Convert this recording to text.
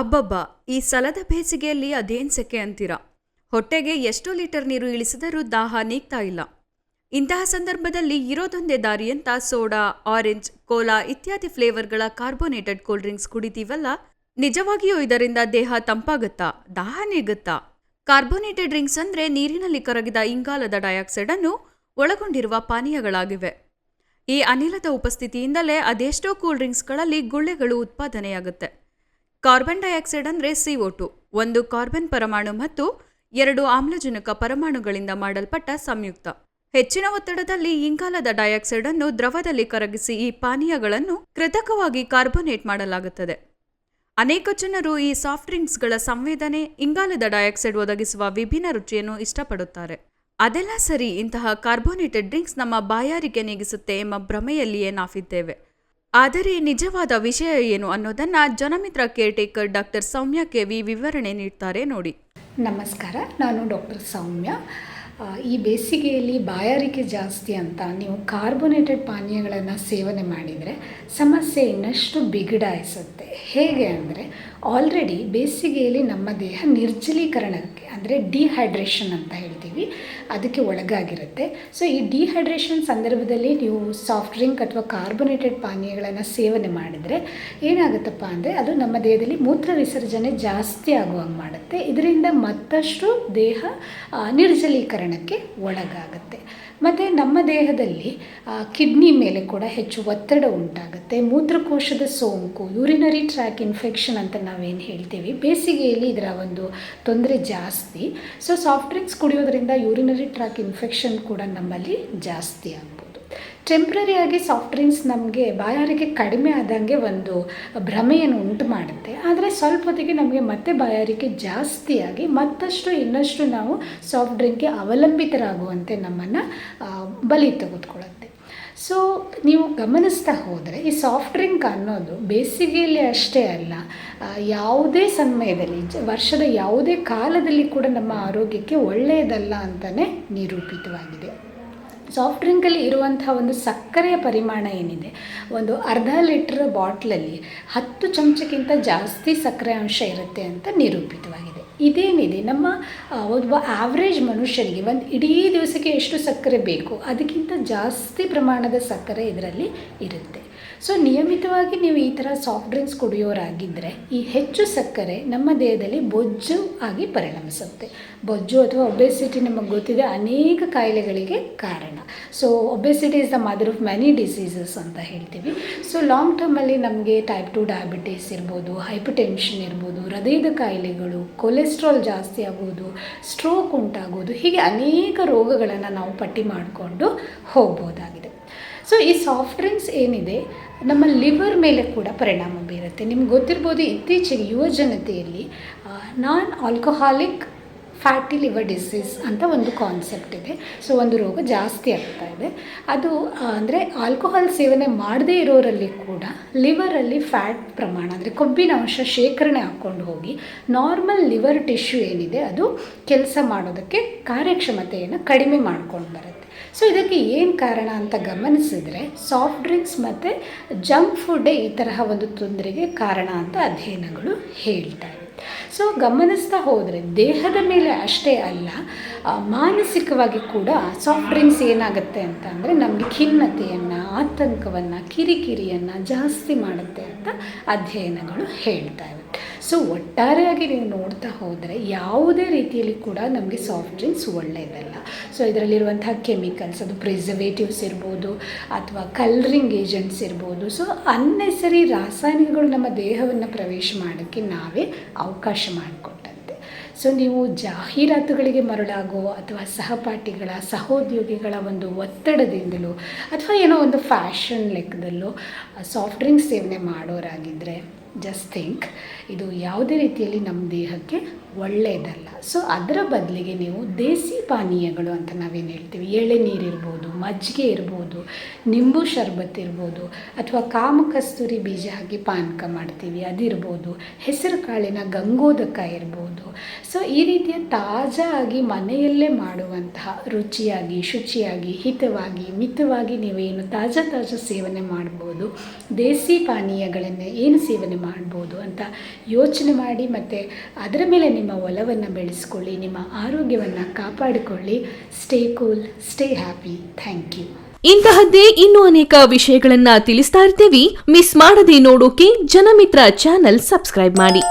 ಅಬ್ಬಬ್ಬ, ಈ ಸಲದ ಬೇಸಿಗೆಯಲ್ಲಿ ಅದೇನ್ ಸೆಕೆ ಅಂತೀರಾ? ಹೊಟ್ಟೆಗೆ ಎಷ್ಟೋ ಲೀಟರ್ ನೀರು ಇಳಿಸಿದರೂ ದಾಹ ನೀಗ್ತಾ ಇಲ್ಲ. ಇಂತಹ ಸಂದರ್ಭದಲ್ಲಿ ಇರೋದೊಂದೇ ದಾರಿ ಅಂತ ಸೋಡಾ, ಆರೆಂಜ್, ಕೋಲಾ ಇತ್ಯಾದಿ ಫ್ಲೇವರ್ಗಳ ಕಾರ್ಬೋನೇಟೆಡ್ ಕೂಲ್ ಡ್ರಿಂಕ್ಸ್ ಕುಡಿತೀವಲ್ಲ? ನಿಜವಾಗಿಯೂ ಇದರಿಂದ ದೇಹ ತಂಪಾಗುತ್ತಾ? ದಾಹ ನೀಗುತ್ತಾ? ಕಾರ್ಬೋನೇಟೆಡ್ ಡ್ರಿಂಕ್ಸ್ ಅಂದ್ರೆ ನೀರಿನಲ್ಲಿ ಕರಗಿದ ಇಂಗಾಲದ ಡೈಆಕ್ಸೈಡ್ ಅನ್ನು ಒಳಗೊಂಡಿರುವ ಪಾನೀಯಗಳಾಗಿವೆ. ಈ ಅನಿಲದ ಉಪಸ್ಥಿತಿಯಿಂದಲೇ ಅದೆಷ್ಟೋ ಕೂಲ್ ಡ್ರಿಂಕ್ಸ್ಗಳಲ್ಲಿ ಗುಳ್ಳೆಗಳು ಉತ್ಪಾದನೆಯಾಗುತ್ತೆ. ಕಾರ್ಬನ್ ಡೈಆಕ್ಸೈಡ್ ಅಂದರೆ ಸಿಒ ಟು, ಒಂದು ಕಾರ್ಬನ್ ಪರಮಾಣು ಮತ್ತು ಎರಡು ಆಮ್ಲಜನಕ ಪರಮಾಣುಗಳಿಂದ ಮಾಡಲ್ಪಟ್ಟ ಸಂಯುಕ್ತ. ಹೆಚ್ಚಿನ ಒತ್ತಡದಲ್ಲಿ ಇಂಗಾಲದ ಡೈಆಕ್ಸೈಡ್ ಅನ್ನು ದ್ರವದಲ್ಲಿ ಕರಗಿಸಿ ಈ ಪಾನೀಯಗಳನ್ನು ಕೃತಕವಾಗಿ ಕಾರ್ಬೋನೇಟ್ ಮಾಡಲಾಗುತ್ತದೆ. ಅನೇಕ ಜನರು ಈ ಸಾಫ್ಟ್ ಡ್ರಿಂಕ್ಸ್ಗಳ ಸಂವೇದನೆ, ಇಂಗಾಲದ ಡೈಆಕ್ಸೈಡ್ ಒದಗಿಸುವ ವಿಭಿನ್ನ ರುಚಿಯನ್ನು ಇಷ್ಟಪಡುತ್ತಾರೆ. ಅದೆಲ್ಲ ಸರಿ, ಇಂತಹ ಕಾರ್ಬೋನೇಟೆಡ್ ಡ್ರಿಂಕ್ಸ್ ನಮ್ಮ ಬಾಯಾರಿಕೆ ನೀಗಿಸುತ್ತೆ ಎಂಬ ಭ್ರಮೆಯಲ್ಲಿಯೇ ನಾವಿದ್ದೇವೆ. ಆದರೆ ನಿಜವಾದ ವಿಷಯ ಏನು ಅನ್ನೋದನ್ನ ಜನಮಿತ್ರ ಕೇರ್ಟೇಕರ್ ಡಾಕ್ಟರ್ ಸೌಮ್ಯ ಕೆವಿ ವಿವರಣೆ ನೀಡ್ತಾರೆ ನೋಡಿ. ನಮಸ್ಕಾರ, ನಾನು ಡಾಕ್ಟರ್ ಸೌಮ್ಯ. ಈ ಬೇಸಿಗೆಯಲ್ಲಿ ಬಾಯಾರಿಕೆ ಜಾಸ್ತಿ ಅಂತ ನೀವು ಕಾರ್ಬೋನೇಟೆಡ್ ಪಾನೀಯಗಳನ್ನು ಸೇವನೆ ಮಾಡಿದರೆ ಸಮಸ್ಯೆ ಇನ್ನಷ್ಟು ಬಿಗಡಾಯಿಸುತ್ತೆ. ಹೇಗೆ ಅಂದರೆ ಆಲ್ರೆಡಿ ಬೇಸಿಗೆಯಲ್ಲಿ ನಮ್ಮ ದೇಹ ನಿರ್ಜಲೀಕರಣಕ್ಕೆ, ಅಂದರೆ ಡಿಹೈಡ್ರೇಷನ್ ಅಂತ ಹೇಳ್ತೀವಿ, ಅದಕ್ಕೆ ಒಳಗಾಗಿರುತ್ತೆ. ಸೊ ಈ ಡಿಹೈಡ್ರೇಷನ್ ಸಂದರ್ಭದಲ್ಲಿ ನೀವು ಸಾಫ್ಟ್ ಡ್ರಿಂಕ್ ಅಥವಾ ಕಾರ್ಬೊನೇಟೆಡ್ ಪಾನೀಯಗಳನ್ನು ಸೇವನೆ ಮಾಡಿದರೆ ಏನಾಗುತ್ತಪ್ಪ ಅಂದರೆ ಅದು ನಮ್ಮ ದೇಹದಲ್ಲಿ ಮೂತ್ರ ವಿಸರ್ಜನೆ ಜಾಸ್ತಿ ಆಗುವಂಗೆ ಮಾಡುತ್ತೆ. ಇದರಿಂದ ಮತ್ತಷ್ಟು ದೇಹ ನಿರ್ಜಲೀಕರಣಕ್ಕೆ ಒಳಗಾಗುತ್ತೆ. ಮತ್ತು ನಮ್ಮ ದೇಹದಲ್ಲಿ ಕಿಡ್ನಿ ಮೇಲೆ ಕೂಡ ಹೆಚ್ಚು ಒತ್ತಡ ಉಂಟಾಗುತ್ತೆ. ಮೂತ್ರಕೋಶದ ಸೋಂಕು ಯೂರಿನರಿ ಟ್ರ್ಯಾಕ್ ಇನ್ಫೆಕ್ಷನ್ ಅಂತ ನಾವೇನು ಹೇಳ್ತೀವಿ? ಬೇಸಿಗೆಯಲ್ಲಿ ಇದರ ಒಂದು ತೊಂದರೆ ಜಾಸ್ತಿ. ಸೊ ಸಾಫ್ಟ್ ಡ್ರಿಂಕ್ಸ್ ಕುಡಿಯೋದ್ರಿಂದ ಯೂರಿನರಿ ಟ್ರ್ಯಾಕ್ ಇನ್ಫೆಕ್ಷನ್ ಕೂಡ ನಮ್ಮಲ್ಲಿ ಜಾಸ್ತಿ ಆಗ್ಬೋದು. ಟೆಂಪ್ರರಿಯಾಗಿ ಸಾಫ್ಟ್ ಡ್ರಿಂಕ್ಸ್ ನಮಗೆ ಬಾಯಾರಿಕೆ ಕಡಿಮೆ ಆದಂಗೆ ಒಂದು ಭ್ರಮೆಯನ್ನು ಉಂಟು ಮಾಡುತ್ತೆ. ಆದರೆ ಸ್ವಲ್ಪ ಹೊತ್ತಿಗೆ ನಮಗೆ ಮತ್ತೆ ಬಾಯಾರಿಕೆ ಜಾಸ್ತಿಯಾಗಿ ಮತ್ತಷ್ಟು ಇನ್ನಷ್ಟು ನಾವು ಸಾಫ್ಟ್ ಡ್ರಿಂಕ್ಗೆ ಅವಲಂಬಿತರಾಗುವಂತೆ ನಮ್ಮನ್ನು ಬಲಿ ತೆಗೆದುಕೊಳ್ಳುತ್ತೆ. ಸೊ ನೀವು ಗಮನಿಸ್ತಾ ಹೋದರೆ ಈ ಸಾಫ್ಟ್ ಡ್ರಿಂಕ್ ಅನ್ನೋದು ಬೇಸಿಗೆಯಲ್ಲಿ ಅಷ್ಟೇ ಅಲ್ಲ ಯಾವುದೇ ಸಮಯದಲ್ಲಿ ವರ್ಷದ ಯಾವುದೇ ಕಾಲದಲ್ಲಿ ಕೂಡ ನಮ್ಮ ಆರೋಗ್ಯಕ್ಕೆ ಒಳ್ಳೆಯದಲ್ಲ ಅಂತಲೇ ನಿರೂಪಿತವಾಗಿದೆ. ಸಾಫ್ಟ್ ಡ್ರಿಂಕಲ್ಲಿ ಇರುವಂಥ ಒಂದು ಸಕ್ಕರೆಯ ಪರಿಮಾಣ ಏನಿದೆ? ಒಂದು ಅರ್ಧ ಲೀಟ್ರ್ ಬಾಟ್ಲಲ್ಲಿ ಹತ್ತು ಚಮಚಕ್ಕಿಂತ ಜಾಸ್ತಿ ಸಕ್ಕರೆ ಅಂಶ ಇರುತ್ತೆ ಅಂತ ನಿರೂಪಿತವಾಗಿದೆ. ಇದೇನಿದೆ? ನಮ್ಮ ಒಬ್ಬ ಆವ್ರೇಜ್ ಮನುಷ್ಯನಿಗೆ ಒಂದು ಇಡೀ ದಿವಸಕ್ಕೆ ಎಷ್ಟು ಸಕ್ಕರೆ ಬೇಕು? ಅದಕ್ಕಿಂತ ಜಾಸ್ತಿ ಪ್ರಮಾಣದ ಸಕ್ಕರೆ ಇದರಲ್ಲಿ ಇರುತ್ತೆ. ಸೊ ನಿಯಮಿತವಾಗಿ ನೀವು ಈ ಥರ ಸಾಫ್ಟ್ ಡ್ರಿಂಕ್ಸ್ ಕುಡಿಯೋರಾಗಿದ್ದರೆ ಈ ಹೆಚ್ಚು ಸಕ್ಕರೆ ನಮ್ಮ ದೇಹದಲ್ಲಿ ಬೊಜ್ಜು ಆಗಿ ಪರಿಣಮಿಸುತ್ತೆ. ಬೊಜ್ಜು ಅಥವಾ ಒಬೆಸಿಟಿ ನಮಗೆ ಗೊತ್ತಿದೆ ಅನೇಕ ಕಾಯಿಲೆಗಳಿಗೆ ಕಾರಣ. So obesity is the mother of many diseases ಅಂತ ಹೇಳ್ತೀವಿ. ಸೊ ಲಾಂಗ್ ಟರ್ಮಲ್ಲಿ ನಮಗೆ ಟೈಪ್ ಟು ಡಯಾಬಿಟೀಸ್ ಇರ್ಬೋದು ಹೈಪರ್ ಟೆನ್ಷನ್ ಇರ್ಬೋದು, ಹೃದಯದ ಕಾಯಿಲೆಗಳು ಕೊಲೆಸ್ಟ್ರಾಲ್ ಜಾಸ್ತಿ ಆಗೋದು ಸ್ಟ್ರೋಕ್ ಉಂಟಾಗೋದು ಹೀಗೆ ಅನೇಕ ರೋಗಗಳನ್ನು ನಾವು ಪಟ್ಟಿ ಮಾಡಿಕೊಂಡು ಹೋಗ್ಬೋದಾಗಿದೆ ಸೊ ಈ ಸಾಫ್ಟ್ ಡ್ರಿಂಕ್ಸ್ ಏನಿದೆ, ನಮ್ಮ ಲಿವರ್ ಮೇಲೆ ಕೂಡ ಪರಿಣಾಮ ಬೀರುತ್ತೆ. ನಿಮ್ಗೆ ಗೊತ್ತಿರ್ಬೋದು, ಇತ್ತೀಚೆಗೆ ಯುವ ಜನತೆಯಲ್ಲಿ non alcoholic fatty liver disease ಅಂತ ಒಂದು ಕಾನ್ಸೆಪ್ಟ್ ಇದೆ. ಸೊ ಒಂದು ರೋಗ ಜಾಸ್ತಿ ಆಗ್ತಾ ಇದೆ. ಅದು ಅಂದರೆ ಆಲ್ಕೋಹಾಲ್ ಸೇವನೆ ಮಾಡದೇ ಇರೋರಲ್ಲಿ ಕೂಡ ಲಿವರಲ್ಲಿ ಫ್ಯಾಟ್ ಪ್ರಮಾಣ, ಅಂದರೆ ಕೊಬ್ಬಿನ ಅಂಶ ಶೇಖರಣೆ ಹಾಕ್ಕೊಂಡು ಹೋಗಿ ನಾರ್ಮಲ್ ಲಿವರ್ ಟಿಶ್ಯೂ ಏನಿದೆ, ಅದು ಕೆಲಸ ಮಾಡೋದಕ್ಕೆ ಕಾರ್ಯಕ್ಷಮತೆಯನ್ನು ಕಡಿಮೆ ಮಾಡ್ಕೊಂಡು ಬರುತ್ತೆ. ಸೊ ಇದಕ್ಕೆ ಏನು ಕಾರಣ ಅಂತ ಗಮನಿಸಿದರೆ ಸಾಫ್ಟ್ ಡ್ರಿಂಕ್ಸ್ ಮತ್ತು ಜಂಕ್ ಫುಡ್ಡೇ ಈ ತರಹ ಒಂದು ತೊಂದರೆಗೆ ಕಾರಣ ಅಂತ ಅಧ್ಯಯನಗಳು ಹೇಳ್ತಾರೆ ಸೊ ಗಮನಿಸ್ತಾ ಹೋದರೆ ದೇಹದ ಮೇಲೆ ಅಷ್ಟೇ ಅಲ್ಲ ಮಾನಸಿಕವಾಗಿ ಕೂಡ ಸಾಫ್ಟ್ ಡ್ರಿಂಕ್ಸ್ ಏನಾಗುತ್ತೆ ಅಂತ ಅಂದರೆ ನಮಗೆ ಖಿನ್ನತೆಯನ್ನು, ಆತಂಕವನ್ನು, ಕಿರಿಕಿರಿಯನ್ನು ಜಾಸ್ತಿ ಮಾಡುತ್ತೆ ಅಂತ ಅಧ್ಯಯನಗಳು ಹೇಳ್ತಾ ಇವೆ. ಸೊ ಒಟ್ಟಾರೆಯಾಗಿ ನೀವು ನೋಡ್ತಾ ಹೋದರೆ ಯಾವುದೇ ರೀತಿಯಲ್ಲಿ ಕೂಡ ನಮಗೆ ಸಾಫ್ಟ್ ಡ್ರಿಂಕ್ಸ್ ಒಳ್ಳೆಯದಲ್ಲ ಸೊ ಇದರಲ್ಲಿರುವಂತಹ ಕೆಮಿಕಲ್ಸ್ ಅದು ಪ್ರಿಸರ್ವೇಟಿವ್ಸ್ ಇರ್ಬೋದು ಅಥವಾ ಕಲರಿಂಗ್ ಏಜೆಂಟ್ಸ್ ಇರ್ಬೋದು. ಸೊ ಅನ್ನೆಸರಿ ರಾಸಾಯನಿಕಗಳು ನಮ್ಮ ದೇಹವನ್ನು ಪ್ರವೇಶ ಮಾಡೋಕ್ಕೆ ನಾವೇ ಅವಕಾಶ ಮಾಡಿಕೊಟ್ಟಂತೆ. ಸೊ ನೀವು ಜಾಹೀರಾತುಗಳಿಗೆ ಮರಳಾಗೋ ಅಥವಾ ಸಹಪಾಠಿಗಳ, ಸಹೋದ್ಯೋಗಿಗಳ ಒಂದು ಒತ್ತಡದಿಂದಲೋ ಅಥವಾ ಏನೋ ಒಂದು ಫ್ಯಾಷನ್ ಲೆಕ್ಕದಲ್ಲೋ ಸಾಫ್ಟ್ ಡ್ರಿಂಕ್ಸ್ ಸೇವನೆ ಮಾಡೋರಾಗಿದ್ದರೆ ಜಸ್ಟ್ ಥಿಂಕ್ ಇದು ಯಾವುದೇ ರೀತಿಯಲ್ಲಿ ನಮ್ಮ ದೇಹಕ್ಕೆ ಒಳ್ಳೆಯದಲ್ಲ ಸೊ ಅದರ ಬದಲಿಗೆ ನೀವು ದೇಸಿ ಪಾನೀಯಗಳು ಅಂತ ನಾವೇನು ಹೇಳ್ತೀವಿ? ಎಳೆನೀರು ಇರ್ಬೋದು, ಮಜ್ಜಿಗೆ ಇರ್ಬೋದು, ನಿಂಬು ಶರ್ಬತ್ ಇರ್ಬೋದು, ಅಥವಾ ಕಾಮಕಸ್ತೂರಿ ಬೀಜ ಹಾಕಿ ಪಾನಕ ಮಾಡ್ತೀವಿ, ಅದಿರ್ಬೋದು, ಹೆಸರು ಕಾಳಿನ ಗಂಗೋದಕ ಇರ್ಬೋದು. ಸೊ ಈ ರೀತಿಯ ತಾಜಾ ಆಗಿ ಮನೆಯಲ್ಲೇ ಮಾಡುವಂತಹ ರುಚಿಯಾಗಿ, ಶುಚಿಯಾಗಿ, ಹಿತವಾಗಿ, ಮಿತವಾಗಿ ನೀವೇನು ತಾಜಾ ತಾಜಾ ಸೇವನೆ ಮಾಡ್ಬೋದು, ದೇಸಿ ಪಾನೀಯಗಳನ್ನೇ ಏನು ಸೇವನೆ ಮಾಡ್ಬೋದು ಅಂತ ಯೋಚನೆ ಮಾಡಿ ಮತ್ತು ಅದರ ಮೇಲೆ ನಿಮ್ಮ ಒಲವನ್ನು ಬೆಳೆಸ್ಕೊಳ್ಳಿ, ನಿಮ್ಮ ಆರೋಗ್ಯವನ್ನು ಕಾಪಾಡಿಕೊಳ್ಳಿ. Stay cool stay happy thank you ಇಂತಹದ್ದೇ ಇನ್ನೂ ಅನೇಕ ವಿಷಯಗಳನ್ನ ತಿಳಿಸ್ತಾ ಇರ್ತೀವಿ. ಮಿಸ್ ಮಾಡದೆ ನೋಡೋಕೆ ಜನಮಿತ್ರ ಚಾನೆಲ್ ಸಬ್ಸ್ಕ್ರೈಬ್ ಮಾಡಿ.